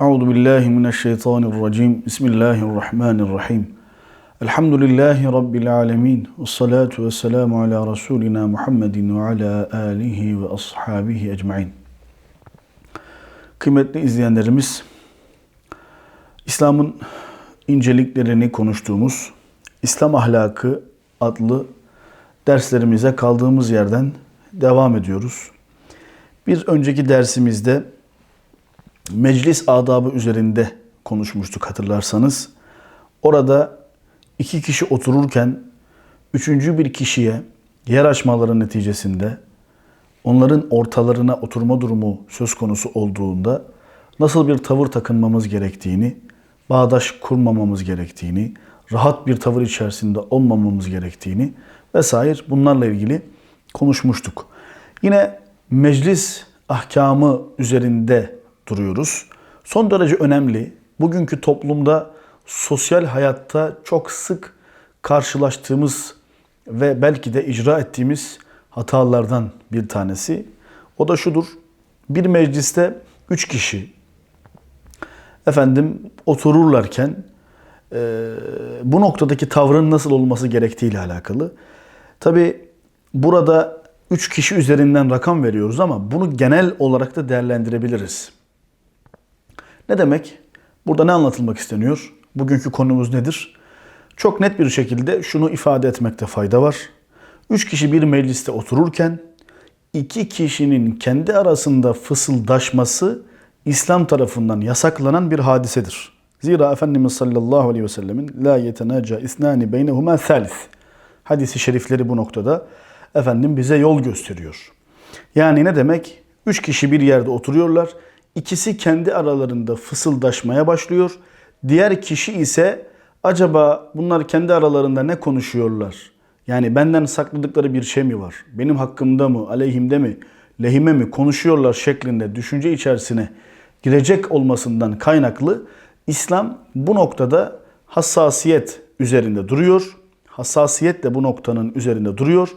Euzu billahi mineşşeytanirracim. Bismillahirrahmanirrahim. Elhamdülillahi rabbil alamin. Ves salatu vesselamu ala rasulina Muhammedin ve ala alihi ve ashabihi ecmaîn. Kıymetli izleyenlerimiz, İslam'ın inceliklerini konuştuğumuz İslam Ahlakı adlı derslerimize kaldığımız yerden devam ediyoruz. Bir önceki dersimizde meclis adabı üzerinde konuşmuştuk hatırlarsanız. Orada iki kişi otururken üçüncü bir kişiye yer açmaları neticesinde onların ortalarına oturma durumu söz konusu olduğunda nasıl bir tavır takınmamız gerektiğini, bağdaş kurmamamız gerektiğini, rahat bir tavır içerisinde olmamamız gerektiğini vesaire bunlarla ilgili konuşmuştuk. Yine meclis ahkamı üzerinde duruyoruz. Son derece önemli. Bugünkü toplumda sosyal hayatta çok sık karşılaştığımız ve belki de icra ettiğimiz hatalardan bir tanesi. O da şudur. Bir mecliste üç kişi efendim otururlarken e, bu noktadaki tavrın nasıl olması gerektiği ile alakalı. Tabi burada üç kişi üzerinden rakam veriyoruz ama bunu genel olarak da değerlendirebiliriz. Ne demek? Burada ne anlatılmak isteniyor? Bugünkü konumuz nedir? Çok net bir şekilde şunu ifade etmekte fayda var. Üç kişi bir mecliste otururken iki kişinin kendi arasında fısıldaşması İslam tarafından yasaklanan bir hadisedir. Zira Efendimiz sallallahu aleyhi ve sellemin la yetenaca isnani beynehuma thalith hadisi şerifleri bu noktada efendim bize yol gösteriyor. Yani ne demek? Üç kişi bir yerde oturuyorlar. İkisi kendi aralarında fısıldaşmaya başlıyor. Diğer kişi ise acaba bunlar kendi aralarında ne konuşuyorlar? Yani benden sakladıkları bir şey mi var? Benim hakkımda mı, aleyhimde mi, lehime mi konuşuyorlar şeklinde düşünce içerisine girecek olmasından kaynaklı İslam bu noktada hassasiyet üzerinde duruyor. Hassasiyet de bu noktanın üzerinde duruyor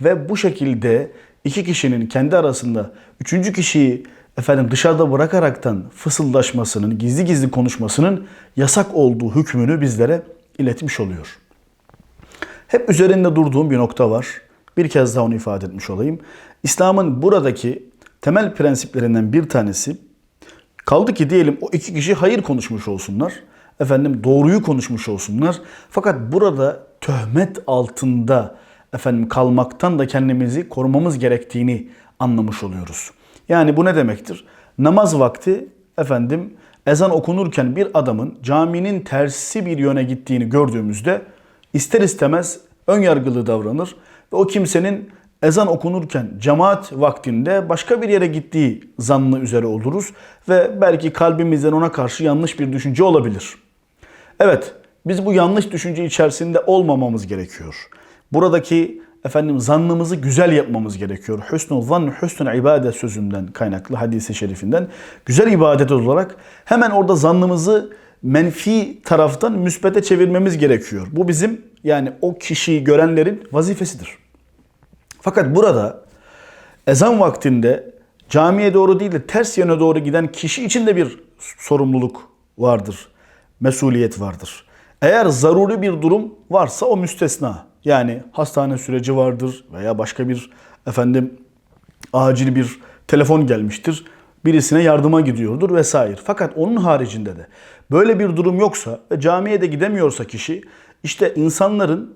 ve bu şekilde iki kişinin kendi arasında üçüncü kişiyi efendim dışarıda bırakaraktan fısıldaşmasının, gizli gizli konuşmasının yasak olduğu hükmünü bizlere iletmiş oluyor. Hep üzerinde durduğum bir nokta var. Bir kez daha onu ifade etmiş olayım. İslam'ın buradaki temel prensiplerinden bir tanesi kaldı ki diyelim o iki kişi hayır konuşmuş olsunlar. Efendim doğruyu konuşmuş olsunlar. Fakat burada töhmet altında efendim kalmaktan da kendimizi korumamız gerektiğini anlamış oluyoruz. Yani bu ne demektir? Namaz vakti efendim ezan okunurken bir adamın caminin tersi bir yöne gittiğini gördüğümüzde ister istemez ön yargılı davranır ve o kimsenin ezan okunurken cemaat vaktinde başka bir yere gittiği zannı üzere oluruz ve belki kalbimizden ona karşı yanlış bir düşünce olabilir. Evet, biz bu yanlış düşünce içerisinde olmamamız gerekiyor. Buradaki efendim zannımızı güzel yapmamız gerekiyor. Hüsnü zan, hüsnü ibadet sözünden kaynaklı hadisi şerifinden güzel ibadet olarak hemen orada zannımızı menfi taraftan müsbete çevirmemiz gerekiyor. Bu bizim yani o kişiyi görenlerin vazifesidir. Fakat burada ezan vaktinde camiye doğru değil de ters yöne doğru giden kişi için de bir sorumluluk vardır. Mesuliyet vardır. Eğer zaruri bir durum varsa o müstesna. Yani hastane süreci vardır veya başka bir efendim acil bir telefon gelmiştir. Birisine yardıma gidiyordur vesaire. Fakat onun haricinde de böyle bir durum yoksa ve camiye de gidemiyorsa kişi işte insanların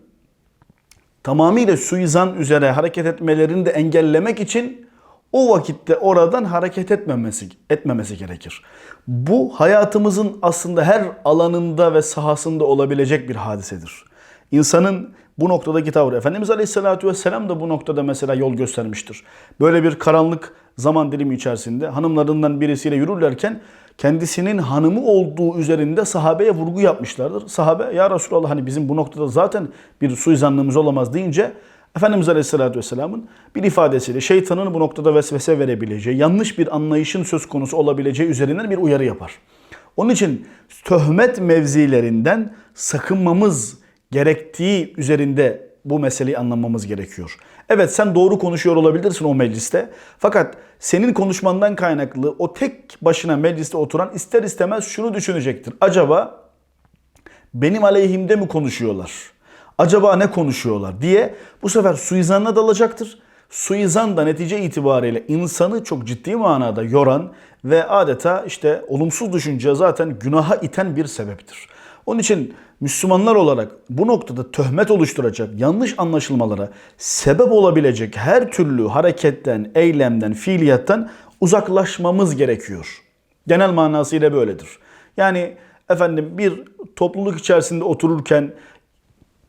tamamıyla suizan üzere hareket etmelerini de engellemek için o vakitte oradan hareket etmemesi etmemesi gerekir. Bu hayatımızın aslında her alanında ve sahasında olabilecek bir hadisedir. İnsanın bu noktadaki tavrı. Efendimiz Aleyhisselatü Vesselam da bu noktada mesela yol göstermiştir. Böyle bir karanlık zaman dilimi içerisinde hanımlarından birisiyle yürürlerken kendisinin hanımı olduğu üzerinde sahabeye vurgu yapmışlardır. Sahabe ya Resulallah hani bizim bu noktada zaten bir suizanlığımız olamaz deyince Efendimiz Aleyhisselatü Vesselam'ın bir ifadesiyle şeytanın bu noktada vesvese verebileceği, yanlış bir anlayışın söz konusu olabileceği üzerinden bir uyarı yapar. Onun için töhmet mevzilerinden sakınmamız gerektiği üzerinde bu meseleyi anlamamız gerekiyor. Evet sen doğru konuşuyor olabilirsin o mecliste. Fakat senin konuşmandan kaynaklı o tek başına mecliste oturan ister istemez şunu düşünecektir. Acaba benim aleyhimde mi konuşuyorlar? Acaba ne konuşuyorlar diye bu sefer suizanına dalacaktır. Suizan da netice itibariyle insanı çok ciddi manada yoran ve adeta işte olumsuz düşünce zaten günaha iten bir sebeptir. Onun için Müslümanlar olarak bu noktada töhmet oluşturacak, yanlış anlaşılmalara sebep olabilecek her türlü hareketten, eylemden, fiiliyattan uzaklaşmamız gerekiyor. Genel manasıyla böyledir. Yani efendim bir topluluk içerisinde otururken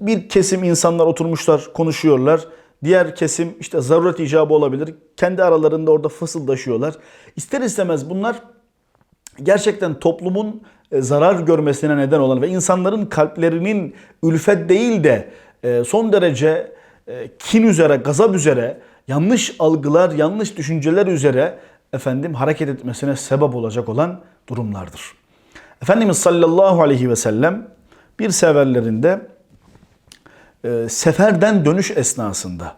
bir kesim insanlar oturmuşlar, konuşuyorlar. Diğer kesim işte zaruret icabı olabilir. Kendi aralarında orada fısıldaşıyorlar. İster istemez bunlar gerçekten toplumun e, zarar görmesine neden olan ve insanların kalplerinin ülfet değil de e, son derece e, kin üzere, gazap üzere, yanlış algılar, yanlış düşünceler üzere efendim hareket etmesine sebep olacak olan durumlardır. Efendimiz sallallahu aleyhi ve sellem bir severlerinde e, seferden dönüş esnasında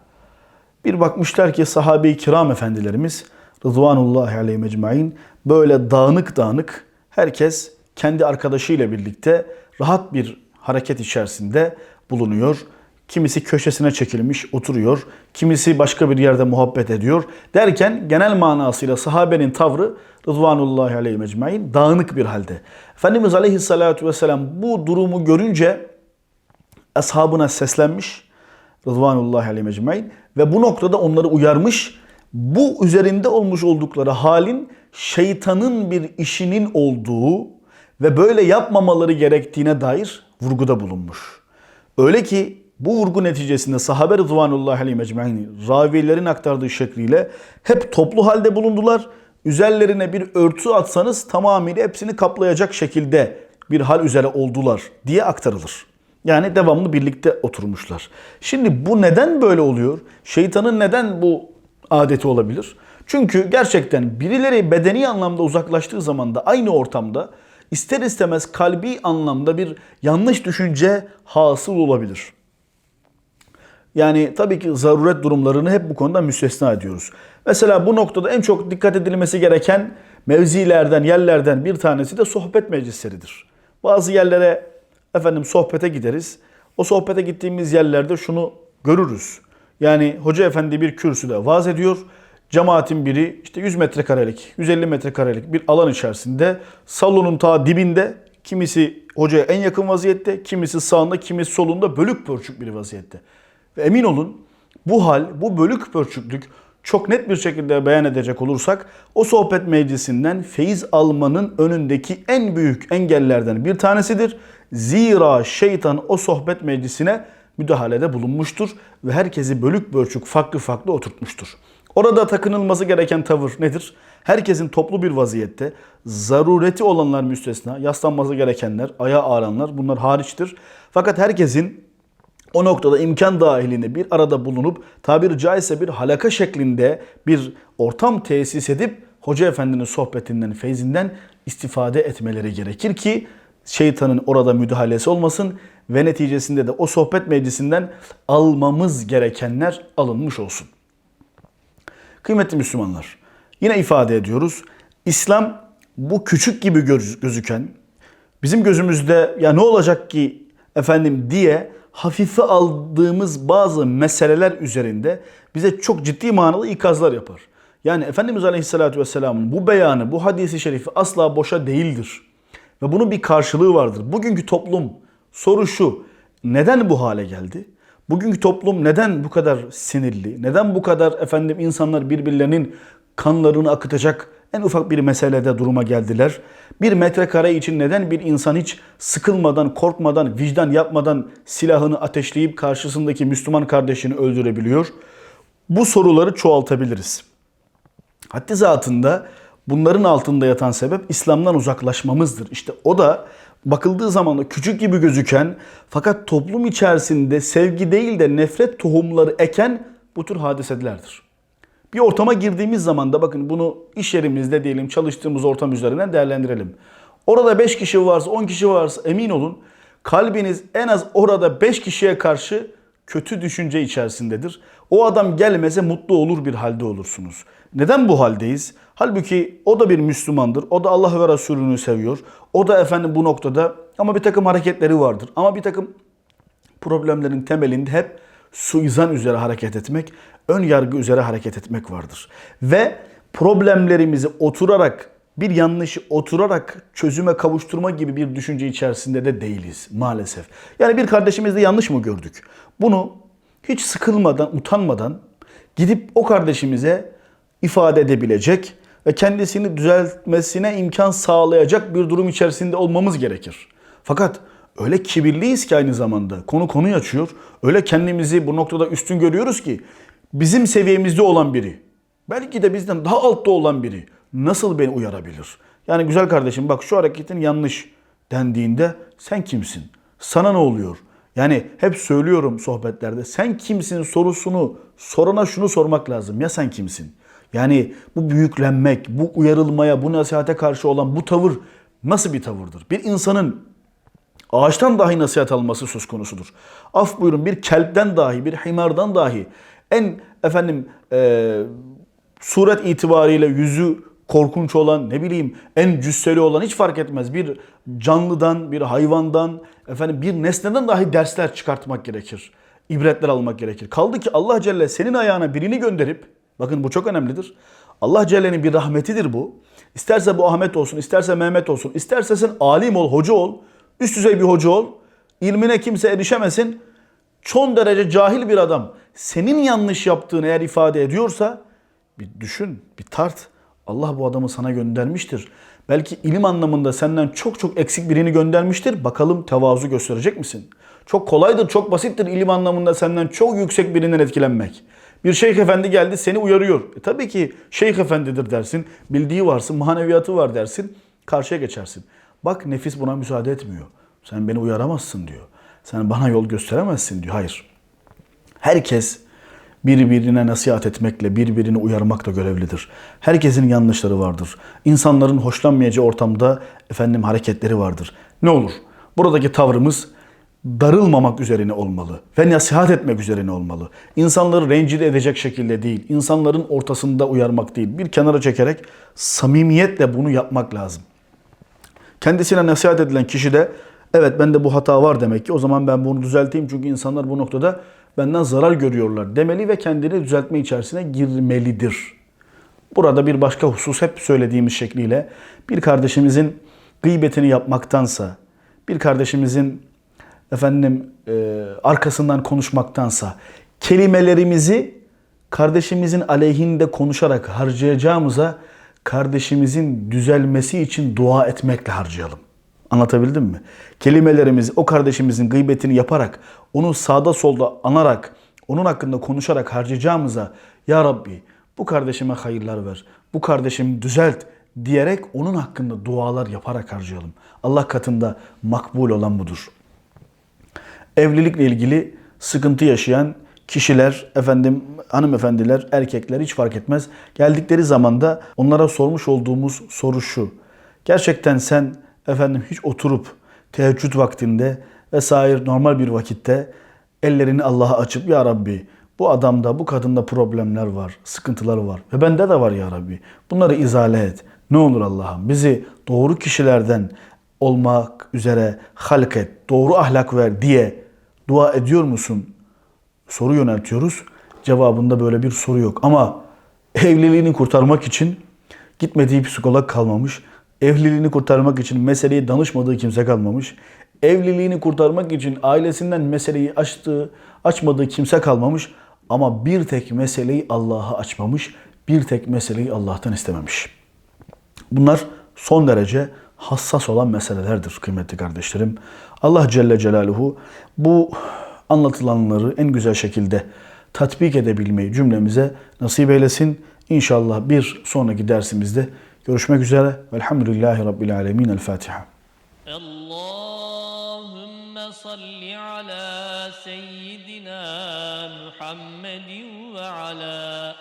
bir bakmışlar ki sahabe-i kiram efendilerimiz Rıdvanullahi aleyhi mecmain böyle dağınık dağınık herkes kendi arkadaşıyla birlikte rahat bir hareket içerisinde bulunuyor. Kimisi köşesine çekilmiş oturuyor. Kimisi başka bir yerde muhabbet ediyor. Derken genel manasıyla sahabenin tavrı Rıdvanullahi aleyhi mecmain dağınık bir halde. Efendimiz aleyhissalatu vesselam bu durumu görünce ashabına seslenmiş Rıdvanullahi aleyhi mecmain ve bu noktada onları uyarmış. Bu üzerinde olmuş oldukları halin şeytanın bir işinin olduğu ve böyle yapmamaları gerektiğine dair vurguda bulunmuş. Öyle ki bu vurgu neticesinde sahabe Rıdvanullahi aleyhi mecmain ravilerin aktardığı şekliyle hep toplu halde bulundular. Üzerlerine bir örtü atsanız tamamıyla hepsini kaplayacak şekilde bir hal üzere oldular diye aktarılır. Yani devamlı birlikte oturmuşlar. Şimdi bu neden böyle oluyor? Şeytanın neden bu adeti olabilir? Çünkü gerçekten birileri bedeni anlamda uzaklaştığı zaman da aynı ortamda ister istemez kalbi anlamda bir yanlış düşünce hasıl olabilir. Yani tabii ki zaruret durumlarını hep bu konuda müstesna ediyoruz. Mesela bu noktada en çok dikkat edilmesi gereken mevzilerden, yerlerden bir tanesi de sohbet meclisleridir. Bazı yerlere efendim sohbete gideriz. O sohbete gittiğimiz yerlerde şunu görürüz. Yani hoca efendi bir kürsüde vaaz ediyor. Cemaatin biri işte 100 metrekarelik, 150 metrekarelik bir alan içerisinde salonun ta dibinde kimisi hocaya en yakın vaziyette, kimisi sağında, kimisi solunda bölük pörçük bir vaziyette. Ve emin olun bu hal, bu bölük pörçüklük çok net bir şekilde beyan edecek olursak o sohbet meclisinden feyiz almanın önündeki en büyük engellerden bir tanesidir. Zira şeytan o sohbet meclisine müdahalede bulunmuştur ve herkesi bölük bölçük farklı farklı oturtmuştur. Orada takınılması gereken tavır nedir? Herkesin toplu bir vaziyette zarureti olanlar müstesna, yaslanması gerekenler, ayağa ağranlar bunlar hariçtir. Fakat herkesin o noktada imkan dahilinde bir arada bulunup tabiri caizse bir halaka şeklinde bir ortam tesis edip Hoca Efendi'nin sohbetinden, feyzinden istifade etmeleri gerekir ki şeytanın orada müdahalesi olmasın ve neticesinde de o sohbet meclisinden almamız gerekenler alınmış olsun. Kıymetli Müslümanlar, yine ifade ediyoruz. İslam bu küçük gibi gözüken, bizim gözümüzde ya ne olacak ki efendim diye hafife aldığımız bazı meseleler üzerinde bize çok ciddi manalı ikazlar yapar. Yani Efendimiz Aleyhisselatü Vesselam'ın bu beyanı, bu hadisi şerifi asla boşa değildir. Ve bunun bir karşılığı vardır. Bugünkü toplum soru şu. Neden bu hale geldi? Bugünkü toplum neden bu kadar sinirli? Neden bu kadar efendim insanlar birbirlerinin kanlarını akıtacak en ufak bir meselede duruma geldiler? Bir metrekare için neden bir insan hiç sıkılmadan, korkmadan, vicdan yapmadan silahını ateşleyip karşısındaki Müslüman kardeşini öldürebiliyor? Bu soruları çoğaltabiliriz. Haddi zatında bunların altında yatan sebep İslam'dan uzaklaşmamızdır. İşte o da bakıldığı zaman da küçük gibi gözüken fakat toplum içerisinde sevgi değil de nefret tohumları eken bu tür hadiselerdir. Bir ortama girdiğimiz zaman da bakın bunu iş yerimizde diyelim çalıştığımız ortam üzerinden değerlendirelim. Orada 5 kişi varsa 10 kişi varsa emin olun kalbiniz en az orada 5 kişiye karşı kötü düşünce içerisindedir. O adam gelmese mutlu olur bir halde olursunuz. Neden bu haldeyiz? Halbuki o da bir Müslümandır. O da Allah ve Resulünü seviyor. O da efendim bu noktada ama bir takım hareketleri vardır. Ama bir takım problemlerin temelinde hep suizan üzere hareket etmek, ön yargı üzere hareket etmek vardır. Ve problemlerimizi oturarak, bir yanlışı oturarak çözüme kavuşturma gibi bir düşünce içerisinde de değiliz maalesef. Yani bir kardeşimizde yanlış mı gördük? Bunu hiç sıkılmadan, utanmadan gidip o kardeşimize ifade edebilecek ve kendisini düzeltmesine imkan sağlayacak bir durum içerisinde olmamız gerekir. Fakat öyle kibirliyiz ki aynı zamanda konu konuyu açıyor. Öyle kendimizi bu noktada üstün görüyoruz ki bizim seviyemizde olan biri, belki de bizden daha altta olan biri nasıl beni uyarabilir? Yani güzel kardeşim bak şu hareketin yanlış dendiğinde sen kimsin? Sana ne oluyor? Yani hep söylüyorum sohbetlerde sen kimsin sorusunu sorana şunu sormak lazım. Ya sen kimsin? Yani bu büyüklenmek, bu uyarılmaya, bu nasihate karşı olan bu tavır nasıl bir tavırdır? Bir insanın ağaçtan dahi nasihat alması söz konusudur. Af buyurun bir kelpten dahi, bir himardan dahi en efendim e, suret itibariyle yüzü korkunç olan ne bileyim en cüsseli olan hiç fark etmez. Bir canlıdan, bir hayvandan, efendim bir nesneden dahi dersler çıkartmak gerekir. İbretler almak gerekir. Kaldı ki Allah Celle senin ayağına birini gönderip bakın bu çok önemlidir. Allah Celle'nin bir rahmetidir bu. İsterse bu Ahmet olsun, isterse Mehmet olsun, isterse sen alim ol, hoca ol, üst düzey bir hoca ol. İlmine kimse erişemesin. Çok derece cahil bir adam senin yanlış yaptığını eğer ifade ediyorsa bir düşün, bir tart. Allah bu adamı sana göndermiştir. Belki ilim anlamında senden çok çok eksik birini göndermiştir. Bakalım tevazu gösterecek misin? Çok kolaydır, çok basittir ilim anlamında senden çok yüksek birinden etkilenmek. Bir şeyh efendi geldi seni uyarıyor. E tabii ki şeyh efendidir dersin. Bildiği varsın, maneviyatı var dersin. Karşıya geçersin. Bak nefis buna müsaade etmiyor. Sen beni uyaramazsın diyor. Sen bana yol gösteremezsin diyor. Hayır. Herkes birbirine nasihat etmekle, birbirini uyarmakla görevlidir. Herkesin yanlışları vardır. İnsanların hoşlanmayacağı ortamda efendim hareketleri vardır. Ne olur? Buradaki tavrımız darılmamak üzerine olmalı ve nasihat etmek üzerine olmalı. İnsanları rencide edecek şekilde değil, insanların ortasında uyarmak değil, bir kenara çekerek samimiyetle bunu yapmak lazım. Kendisine nasihat edilen kişi de evet bende bu hata var demek ki o zaman ben bunu düzelteyim çünkü insanlar bu noktada benden zarar görüyorlar demeli ve kendini düzeltme içerisine girmelidir. Burada bir başka husus hep söylediğimiz şekliyle bir kardeşimizin gıybetini yapmaktansa, bir kardeşimizin efendim e, arkasından konuşmaktansa kelimelerimizi kardeşimizin aleyhinde konuşarak harcayacağımıza kardeşimizin düzelmesi için dua etmekle harcayalım. Anlatabildim mi? Kelimelerimizi o kardeşimizin gıybetini yaparak, onu sağda solda anarak, onun hakkında konuşarak harcayacağımıza Ya Rabbi bu kardeşime hayırlar ver, bu kardeşimi düzelt diyerek onun hakkında dualar yaparak harcayalım. Allah katında makbul olan budur. Evlilikle ilgili sıkıntı yaşayan kişiler, efendim hanımefendiler, erkekler hiç fark etmez. Geldikleri zaman da onlara sormuş olduğumuz soru şu. Gerçekten sen efendim hiç oturup teheccüd vaktinde vesaire normal bir vakitte ellerini Allah'a açıp ya Rabbi bu adamda bu kadında problemler var, sıkıntılar var ve bende de var ya Rabbi. Bunları izale et. Ne olur Allah'ım bizi doğru kişilerden olmak üzere halk et, doğru ahlak ver diye dua ediyor musun? Soru yöneltiyoruz. Cevabında böyle bir soru yok. Ama evliliğini kurtarmak için gitmediği psikolog kalmamış. Evliliğini kurtarmak için meseleyi danışmadığı kimse kalmamış. Evliliğini kurtarmak için ailesinden meseleyi açtığı, açmadığı kimse kalmamış. Ama bir tek meseleyi Allah'a açmamış. Bir tek meseleyi Allah'tan istememiş. Bunlar son derece hassas olan meselelerdir kıymetli kardeşlerim. Allah Celle Celaluhu bu anlatılanları en güzel şekilde tatbik edebilmeyi cümlemize nasip eylesin. İnşallah bir sonraki dersimizde görüşmek üzere. Velhamdülillahi Rabbil Alemin. El Fatiha. Allahümme salli ala seyyidina Muhammedin ve ala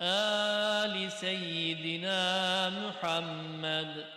ali seyyidina Muhammed.